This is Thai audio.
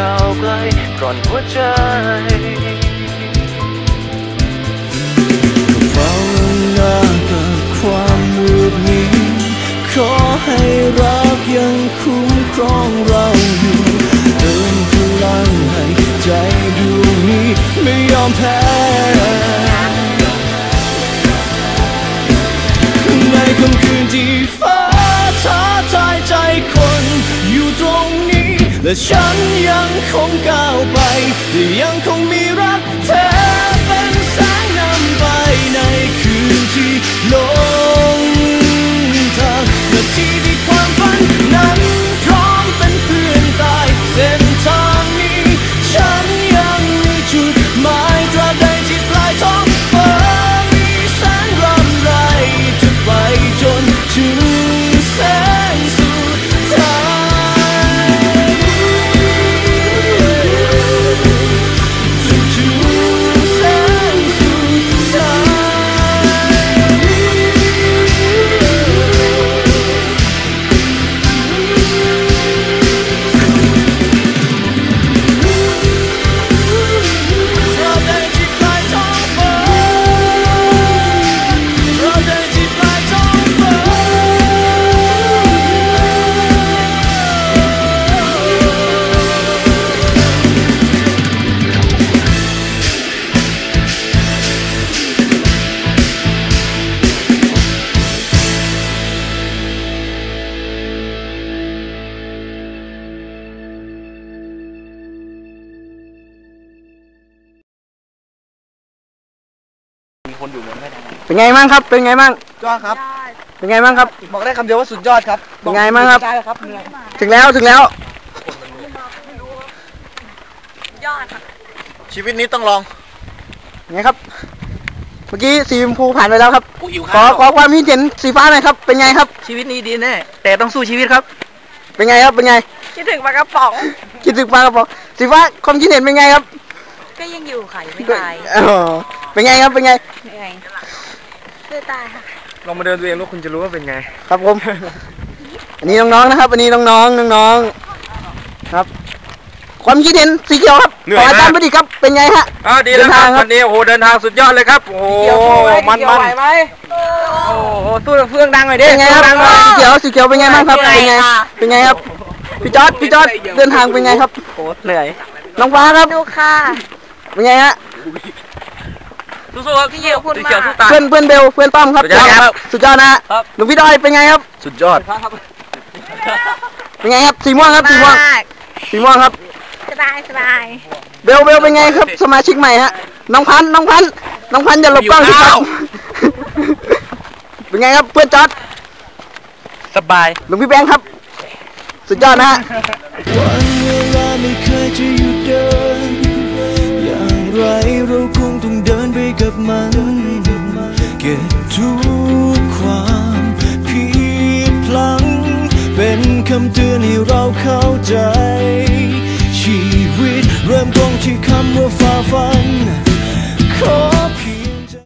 ยาวไกลก่อนหัวใจเฝ้าหน้ากับความมืดมิดขอให้รักยังคุ้มครองเราอยู่เติมพลังให้ใจดวงนี้ไม่ยอมแพ้ในค่ำคืนที่ฟ้าท้าทายใจคนอยู่ตรง และฉันยังคงก้าวไป ยังคงมีรักเธอเป็น เป็นไงบ้างครับ เป็นไงบ้าง ยอดครับ เป็นไงบ้างครับ บอกได้คำเดียวว่าสุดยอดครับเป็นไงบ้างครับ ได้แล้วครับเหนื่อยถึงแล้วถึงแล้วชีวิตนี้ต้องลอง ไงครับ เมื่อกี้สีชมพูผ่านไปแล้วครับ กูหิวขอขอความคิดเห็นสีฟ้าหน่อยครับ เป็นไงครับ ชีวิตนี้ดีแน่แต่ต้องสู้ชีวิตครับ เป็นไงครับ เป็นไง คิดถึงปลากระป๋องคิดถึงปลากระป๋องสีฟ้าความคิดเห็นเป็นไงครับก็ยังอยู่ค่ะยังไม่ตายเออ เป็นไงครับเป็นไงยังไงไม่ตายค่ะลองมาเดินตัวเองแล้วคุณจะรู้ว่าเป็นไง ครับผม อันนี้น้องๆนะครับ อันนี้น้องๆน้องๆครับ ความคิดเห็นสีเขียวครับเหนื่ขอยอมาก อาจารย์ประดิษฐ์ครับเป็นไงฮะ อ่าดีแล้วครับเดินทางครับ วันนี้โอ้โหเดินทางสุดยอดเลยครับ โอ้โหมันมันไหมโอ้โหตู้เฟื่องดังหน่อยดิเป็นไงครับดังหน่อยสีเขียวสีเขียวเป็นไงบ้างครับเหนื่อยเป็นไงค่ะเป็นไงครับพี่จอร์ดพี่จอร์ดเดินทางเป็นไงครับ โอ้เหนื่อยน้องฟ้าครับดูค่ะเป็นไงฮะ สู้ๆครับพี่เยี่ยมขอบคุมาเขียวสู้ตาย เพื่อนเพื่อนเบลเพื่อนต้อมครับสุดยอดสุดยอดนะครับ หลวงพี่ดอยเป็นไงครับ สุดยอดเป็นไงครับสีม่วงครับสีม่วงากสีม่วงครับ สบายสบายเบลเบลเป็นไงครับ สมาชิกใหม่ฮะน้องพันน้องพันน้องพันอย่าหลบกล้องสิครัวเป็นไงครับเพื่อนจอดสบาย หลวงพี่แบงครับ สุดยอดนะฮะ คำเตือนให้เราเข้าใจ ชีวิตเริ่มต้นที่คำว่าฝ่าฟันขอ